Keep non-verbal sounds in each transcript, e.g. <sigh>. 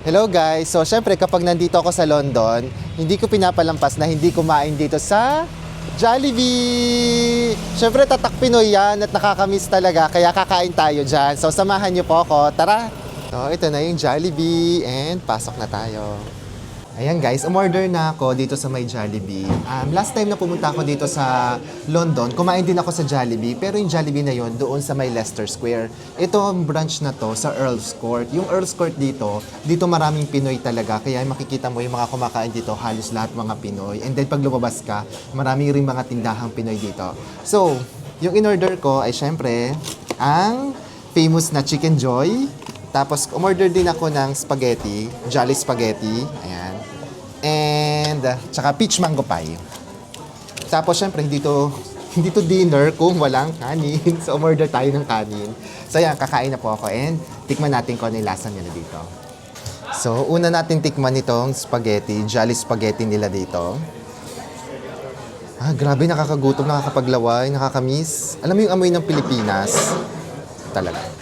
Hello guys! So syempre kapag nandito ako sa London, hindi ko pinapalampas na hindi kumain dito sa Jollibee! Syempre tatak Pinoy yan at nakakamiss talaga kaya kakain tayo dyan. So samahan niyo po ako. Tara! So ito na yung Jollibee and pasok na tayo. Ayan guys, umorder na ako dito sa may Jollibee. Um, last time na pumunta ako dito sa London, kumain din ako sa Jollibee, pero yung Jollibee na yon doon sa may Leicester Square. Ito ang branch na to sa Earl's Court. Yung Earl's Court dito, dito maraming Pinoy talaga, kaya makikita mo yung mga kumakain dito, halos lahat mga Pinoy. And then pag lumabas ka, marami rin mga tindahang Pinoy dito. So, yung in-order ko ay syempre, ang famous na Chicken Joy. Tapos, umorder din ako ng spaghetti, Jolly Spaghetti. Ayan. And, uh, tsaka peach mango pie. Tapos, syempre, hindi to, <laughs> hindi to dinner kung walang kanin. <laughs> So, umorder tayo ng kanin. So, yan, kakain na po ako. And, tikman natin kung ano yung lasa nila dito. So, una natin tikman itong spaghetti, Jolly Spaghetti nila dito. Ah, grabe, nakakagutom, nakakapaglaway, nakakamiss. Alam mo yung amoy ng Pilipinas? Talaga.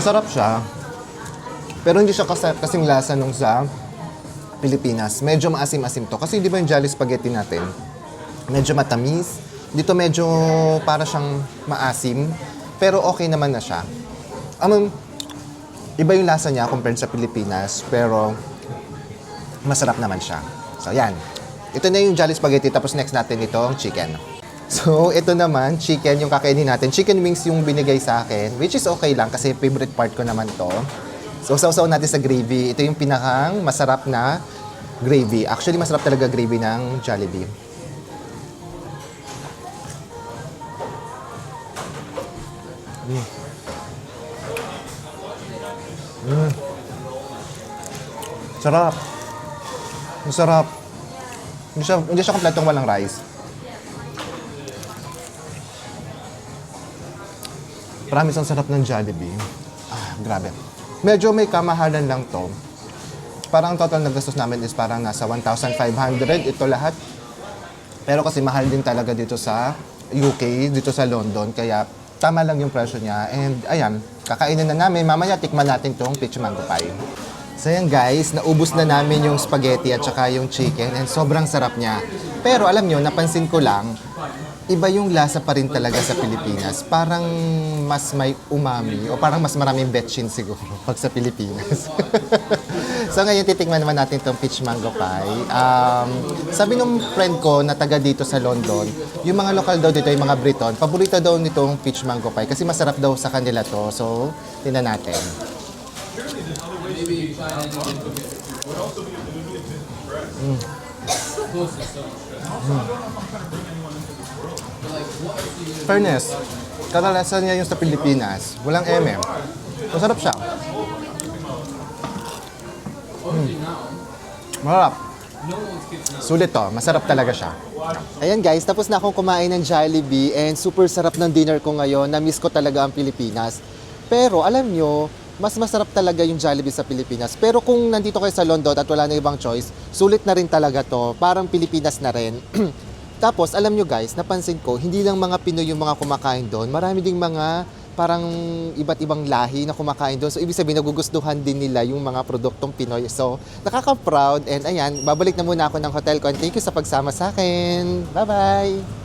Masarap siya. Pero hindi siya kas- kasing lasa nung sa Pilipinas. Medyo maasim-asim to. Kasi di ba yung Jolly Spaghetti natin? Medyo matamis. Dito medyo para siyang maasim. Pero okay naman na siya. Um, iba yung lasa niya compared sa Pilipinas. Pero masarap naman siya. So, yan. Ito na yung Jolly Spaghetti. Tapos next natin itong chicken. So, ito naman, chicken yung kakainin natin. Chicken wings yung binigay sa akin, which is okay lang kasi favorite part ko naman to. So, sausaw natin sa gravy. Ito yung pinakang masarap na gravy. Actually, masarap talaga gravy ng Jollibee. Mm. Mm. Sarap. Masarap. Hindi siya, hindi siya kompletong walang rice. Promise ang sarap ng Jollibee. Ah, grabe. Medyo may kamahalan lang to. Parang total na gastos namin is parang nasa 1,500 ito lahat. Pero kasi mahal din talaga dito sa UK, dito sa London. Kaya tama lang yung presyo niya. And ayan, kakainin na namin. Mamaya tikman natin tong peach mango pie. So guys, naubos na namin yung spaghetti at saka yung chicken and sobrang sarap niya. Pero alam nyo, napansin ko lang, iba yung lasa pa rin talaga sa Pilipinas. Parang mas may umami o parang mas maraming betchin siguro <laughs> pag sa Pilipinas. <laughs> so ngayon titikman naman natin itong peach mango pie. Um, sabi nung friend ko na taga dito sa London, yung mga lokal daw dito, yung mga Briton, paborito daw nitong peach mango pie kasi masarap daw sa kanila to. So, tingnan natin. Fairness, kadalasan niya yung sa Pilipinas. Walang eme. Masarap siya. Mm. Masarap. Sulit to. Masarap talaga siya. Ayan guys, tapos na akong kumain ng Jollibee and super sarap ng dinner ko ngayon. Na-miss ko talaga ang Pilipinas. Pero alam nyo, mas masarap talaga yung Jollibee sa Pilipinas. Pero kung nandito kayo sa London at wala na ibang choice, sulit na rin talaga to. Parang Pilipinas na rin. <clears throat> Tapos, alam nyo guys, napansin ko, hindi lang mga Pinoy yung mga kumakain doon. Marami ding mga parang iba't ibang lahi na kumakain doon. So, ibig sabihin, nagugustuhan din nila yung mga produktong Pinoy. So, nakaka-proud. And ayan, babalik na muna ako ng hotel ko. And thank you sa pagsama sa akin. Bye-bye!